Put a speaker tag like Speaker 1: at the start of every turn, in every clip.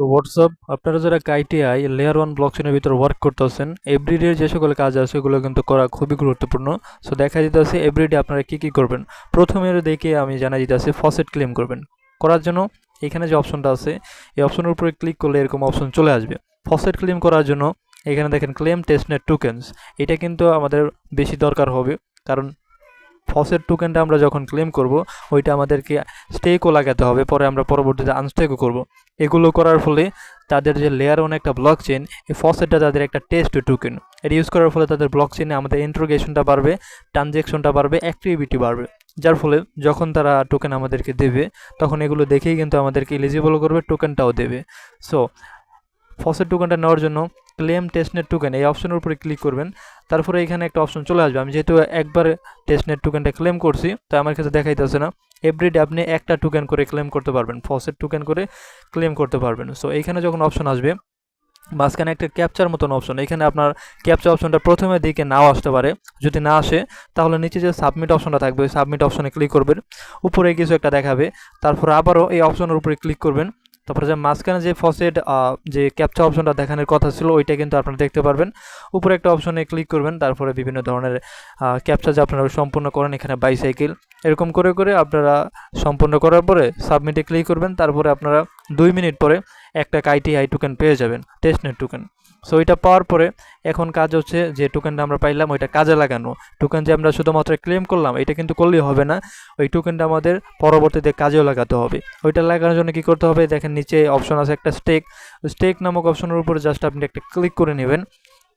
Speaker 1: তো হোয়াটসঅ্যাপ আপনারা যারা কাইটিআই লেয়ার ওয়ান ব্লকচেনের ভিতরে ওয়ার্ক করতেছেন এভরিডে যে সকল কাজ আছে, সেগুলো কিন্তু করা খুবই গুরুত্বপূর্ণ। সো দেখা যেতেছে এভরিডে আপনারা কী কী করবেন। প্রথমে দেখে আমি জানা যেতেছে ফসেট ক্লেম করবেন। করার জন্য এখানে যে অপশনটা আছে, এই অপশনের উপরে ক্লিক করলে এরকম অপশন চলে আসবে। ফসেট ক্লেম করার জন্য এখানে দেখেন ক্লেম টেস্টনেট টোকেন্স এটা কিন্তু আমাদের বেশি দরকার হবে, কারণ ফসেট টোকেনটা আমরা যখন ক্লেম করব, ওইটা আমাদেরকে স্টেকও লাগাতে হবে, পরে আমরা পরবর্তীতে আনস্টেকও করব। এগুলো করার ফলে তাদের যে লেয়ার ওয়ান একটা ব্লক চেন এই ফসেটটা তাদের একটা টেস্ট টোকেন এটা ইউজ করার ফলে তাদের ব্লক চেনে আমাদের ইন্ট্রোগেশনটা বাড়বে ট্রানজ্যাকশনটা বাড়বে অ্যাক্টিভিটি বাড়বে। যার ফলে যখন তারা টোকেন আমাদেরকে দেবে, তখন এগুলো দেখেই কিন্তু আমাদেরকে এলিজিবল করবে টোকেনটাও দেবে। সো ফসেট টোকেনটা নেওয়ার জন্য ক্লেম টেস্টনেট টোকেন এই অপশনের উপরে ক্লিক করবেন। তারপরে এখানে একটা অপশন চলে আসবে। আমি যেহেতু একবার টেস্টনেট টোকেনটা ক্লেম করছি তাই আমার কাছে দেখাইতেছে না। এভরিডে আপনি একটা টোকেন করে ক্লেম করতে পারবেন ফসের টোকেন করে ক্লেম করতে পারবেন। সো এইখানে যখন অপশন আসবে, মাঝখানে একটা ক্যাপচার মতন অপশন এখানে আপনার ক্যাপচার অপশনটা প্রথমে দিকে নাও আসতে পারে। যদি না আসে, তাহলে নিচে যে সাবমিট অপশনটা থাকবে, ওই সাবমিট অপশনে ক্লিক করবেন। উপরে কিছু একটা দেখাবে। তারপর আবারও এই অপশনের উপরে ক্লিক করবেন। তারপরে যে মাঝখানে যে ফসেট যে ক্যাপচা অপশনটা দেখানোর কথা ছিল, ওইটা কিন্তু আপনারা দেখতে পারবেন। উপরে একটা অপশনে ক্লিক করবেন, তারপরে বিভিন্ন ধরনের ক্যাপচার যে আপনারা সম্পূর্ণ করেন, এখানে বাইসাইকেল এরকম করে করে আপনারা সম্পূর্ণ করার পরে সাবমিটে ক্লিক করবেন, তারপরে আপনারা দুই মিনিট পরে একটা কাইটি আই টোকেন পেয়ে যাবেন টেস্টনেট টোকেন সো এটা পাওয়ার পরে এখন কাজ হচ্ছে যে টোকেনটা আমরা পাইলাম, ওইটা কাজে লাগানো। টোকেন যে আমরা শুধুমাত্র ক্লেম করলাম, এটা কিন্তু করলেই হবে না। ওই টোকেনটা আমাদের পরবর্তীতে কাজেও লাগাতে হবে। ওইটা লাগানোর জন্য কি করতে হবে? দেখেন নিচে অপশন আছে একটা স্টেক স্টেক নামক অপশনের উপরে জাস্ট আপনি একটা ক্লিক করে নেবেন।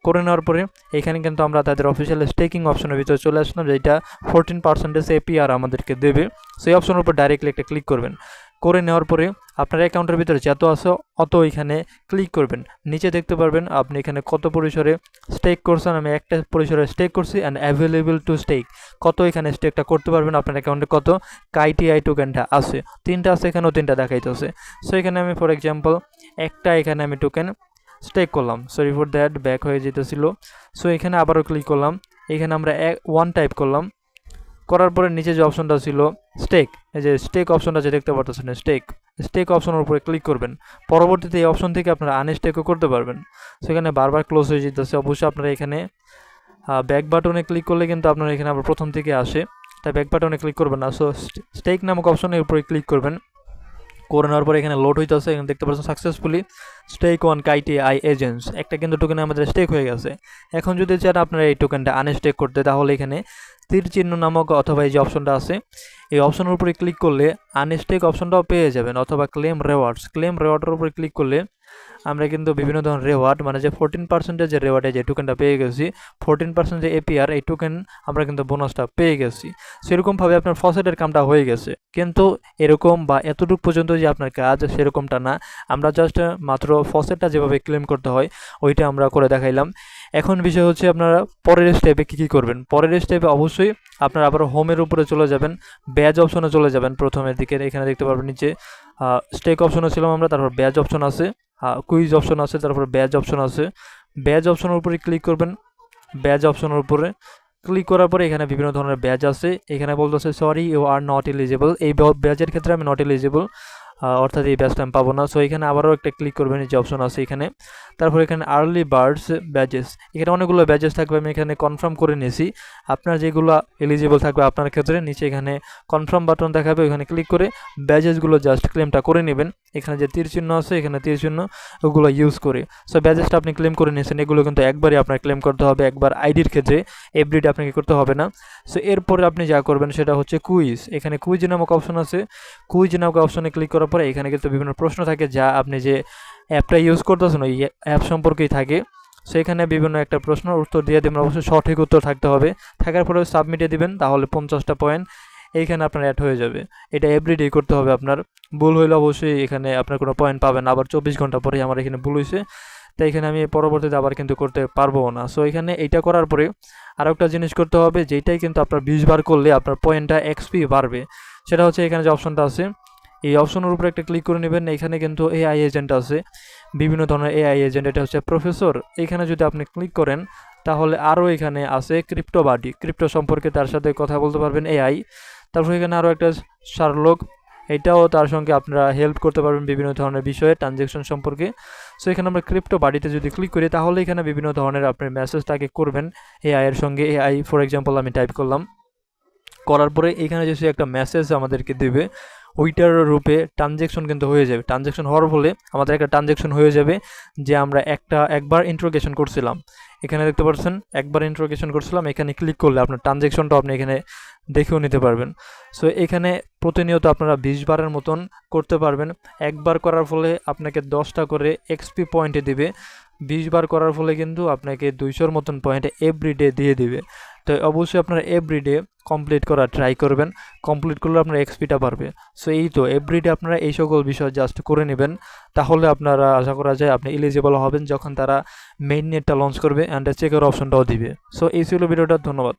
Speaker 1: করে নেওয়ার পরে এখানে কিন্তু আমরা তাদের অফিসিয়াল স্টেকিং অপশনের ভিতরে চলে আসলাম যেটা ফোরটিন পার্সেন্টেজ এপিআর আমাদেরকে দেবে। সেই অপশনের উপর ডাইরেক্টলি একটা ক্লিক করবেন। করে নেওয়ার পরে আপনার অ্যাকাউন্টের ভিতরে যত আছে অত এখানে ক্লিক করবেন। নিচে দেখতে পারবেন আপনি এখানে কত পরিসরে স্টেক করছেন। আমি একটা পরিসরে স্টেক করছি অ্যান্ড অ্যাভেলেবল টু স্টেক কত এখানে স্টেকটা করতে পারবেন আপনার অ্যাকাউন্টে কত? কাইটিআই টোকেনটা আছে। তিনটা আছে এখানেও তিনটা দেখাইতেছে সো এখানে আমি ফর এক্সাম্পল একটা এখানে আমি টোকেন স্টেক করলাম। সরি ফর দ্যাট ব্যাক হয়ে যেতেছিল। সো এখানে আবারও ক্লিক করলাম। এখানে আমরা ওয়ান টাইপ করলাম। করার পরে নিচে যে অপশনটা ছিল স্টেক এই যে স্টেক অপশনটা যে দেখতে পাচ্ছেন স্টেক স্টেক অপশনের উপরে ক্লিক করবেন। পরবর্তীতে এই অপশন থেকে আপনারা আনস্টেকও করতে পারবেন। সেখানে বারবার ক্লোজ হয়ে যেতেছে। অবশ্যই আপনারা এখানে ব্যাক বাটনে ক্লিক করলে কিন্তু আপনারা এখানে আবার প্রথম থেকে আসে। তাই ব্যাক বাটনে ক্লিক করবেন না। সো স্টেক নামক অপশনের উপরে ক্লিক করবেন। করে নেওয়ার পরে এখানে লোড হইতেছে। এখানে দেখতে পাচ্ছেন successfully stake one Kite AI agents একটা কিন্তু টোকেন আমাদের স্টেক হয়ে গেছে। এখন যদি চান আপনারা এই টোকেনটা আনস্টেক করতে, তাহলে এখানে তীর চিহ্ন নামক অথবা এই যে অপশনটা আছে, এই অপশনের উপরে ক্লিক করলে আনস্টেক অপশনটাও পেয়ে যাবেন অথবা ক্লেম রেওয়ার্ডস ক্লেম রেওয়ার্ডের উপরে ক্লিক করলে আমরা কিন্তু বিভিন্ন ধরনের রেওয়ার্ড মানে যে ফোরটিন পার্সেন্টের যে রেওয়ার্ডে যে টোকেনটা পেয়ে গেছি ফোরটিন পার্সেন্ট যে এপিআর এই টোকেন আমরা কিন্তু বোনাসটা পেয়ে গেছি। সেরকমভাবে আপনার ফসেটের কামটা হয়ে গেছে। কিন্তু এরকম বা এতটুকু পর্যন্ত যে আপনার কাজ, সেরকমটা না। আমরা জাস্ট মাত্র ফসেটটা যেভাবে ক্লেম করতে হয়, ওইটা আমরা করে দেখাইলাম। এখন বিষয় হচ্ছে আপনারা পরের স্টেপে কী কী করবেন? পরের স্টেপে অবশ্যই আপনারা আবার হোমের উপরে চলে যাবেন ব্যাজ অপশনে চলে যাবেন প্রথমের দিকে। এখানে দেখতে পারবেন নিচে স্টেক অপশনে ছিলাম আমরা, তারপর ব্যাজ অপশন আছে কুইজ অপশন আছে, তারপর ব্যাজ অপশন আছে। ব্যাজ অপশনের উপরে ক্লিক করবেন ব্যাজ অপশনের উপরে ক্লিক করার পরে এখানে বিভিন্ন ধরনের ব্যাজ আছে। এখানে বলতেছে sorry you are not eligible এই ব্যাজের ক্ষেত্রে আমি নট এলিজিবল অর্থাৎ এই ব্যাচটা আমি পাবো না। সো এখানে আবারও একটা ক্লিক করবেন যে অপশন আছে এখানে। তারপর এখানে আর্লি বার্ডস ব্যাচেস এখানে অনেকগুলো ব্যাচেস থাকবে, আমি এখানে কনফার্ম করে নিয়েছি। আপনার যেগুলো এলিজিবল থাকবে আপনার ক্ষেত্রে, নিচে এখানে কনফার্ম বাটন দেখাবে ওখানে ক্লিক করে ব্যাচেসগুলো জাস্ট ক্লেমটা করে নেবেন। এখানে যে তীর চিহ্ন আছে, এখানে তীর চিহ্ন ওগুলো ইউজ করে। সো ব্যাচেসটা আপনি ক্লেম করে নিয়েছেন, এগুলো কিন্তু একবারই আপনার ক্লেম করতে হবে। একবার আইডির ক্ষেত্রে এভরিডে আপনাকে করতে হবে না। সো এরপরে আপনি যা করবেন সেটা হচ্ছে কুইজ এখানে কুইজ নামক অপশন আছে। কুইজ নামক অপশনে ক্লিক করার পরে এখানে কিন্তু বিভিন্ন প্রশ্ন থাকে যা আপনি যে অ্যাপটা ইউজ করতেছেন, ওই অ্যাপ সম্পর্কেই থাকে। সেখানে বিভিন্ন একটা প্রশ্ন উত্তর দিয়ে দেবেন, অবশ্যই সঠিক উত্তর থাকতে হবে। থাকার পরে সাবমিটে দিবেন, তাহলে পঞ্চাশটা পয়েন্ট এইখানে আপনার অ্যাড হয়ে যাবে। এটা এভরিডে করতে হবে আপনার। ভুল হইলে অবশ্যই এখানে আপনার কোনো পয়েন্ট পাবেন আবার চব্বিশ ঘণ্টা পরে আমার এখানে ভুল হয়েছে তাই এখানে আমি পরবর্তীতে আবার কিন্তু করতে পারব না। সো এখানে এইটা করার পরে আরও একটা জিনিস করতে হবে যেটাই কিন্তু আপনার বিশ বার করলে আপনার পয়েন্টটা এক্সপি বাড়বে। সেটা হচ্ছে এখানে যে অপশনটা আছে, এই অপশনের উপরে একটা ক্লিক করে নেবেন। এখানে কিন্তু এআই এজেন্ট আছে, বিভিন্ন ধরনের এআই এজেন্ট। এটা হচ্ছে প্রফেসর। এখানে যদি আপনি ক্লিক করেন, তাহলে আরও এখানে আছে ক্রিপ্টো বাডি ক্রিপ্টো সম্পর্কে তার সাথে কথা বলতে পারবেন এআই। তারপর এখানে আরও একটা শার্লক এটাও তার সঙ্গে আপনারা হেল্প করতে পারবেন বিভিন্ন ধরনের বিষয়ে ট্রানজ্যাকশন সম্পর্কে। সো এখানে আমরা ক্রিপ্টো বাড়িতে যদি ক্লিক করি, তাহলে এখানে বিভিন্ন ধরনের আপনি মেসেজ তাকে করবেন এআই এর সঙ্গে। এআই ফর এক্সাম্পল আমি টাইপ করলাম। করার পরে এখানে যে একটা মেসেজ আমাদেরকে দেবে, ওইটার রূপে ট্রানজ্যাকশন কিন্তু হয়ে যাবে। ট্রানজ্যাকশন হওয়ার ফলে আমাদের একটা ট্রানজ্যাকশন হয়ে যাবে, যে আমরা একটা, একবার ইন্ট্রোগেশন করছিলাম। এখানে দেখতে পাচ্ছেন, একবার ইন্ট্রোগেশন করছিলাম, এখানে ক্লিক করলে আপনার ট্রানজ্যাকশনটা আপনি এখানে দেখেও নিতে পারবেন। সো এখানে প্রতিনিয়ত আপনারা বিশ বারের মতন করতে পারবেন। একবার করার ফলে আপনাকে দশটা করে এক্সপি পয়েন্টে দিবে। বিশ বার করার ফলে কিন্তু আপনাকে দুইশোর মতন পয়েন্টে এভরিডে দিয়ে দিবে। তো অবশ্যই আপনারা এভরিডে কমপ্লিট করা ট্রাই করবেন। কমপ্লিট করলে আপনার এক্সপিটা বাড়বে। সো এই তো এভরিডে আপনারা এই সকল বিষয় জাস্ট করে নেবেন। তাহলে আপনারা আশা করা যায় আপনি এলিজিবল হবেন যখন তারা মেইন নেটটা লঞ্চ করবে অ্যান্ড চেকের অপশনটাও দিবে। সো এই ছিল ভিডিওটা। ধন্যবাদ।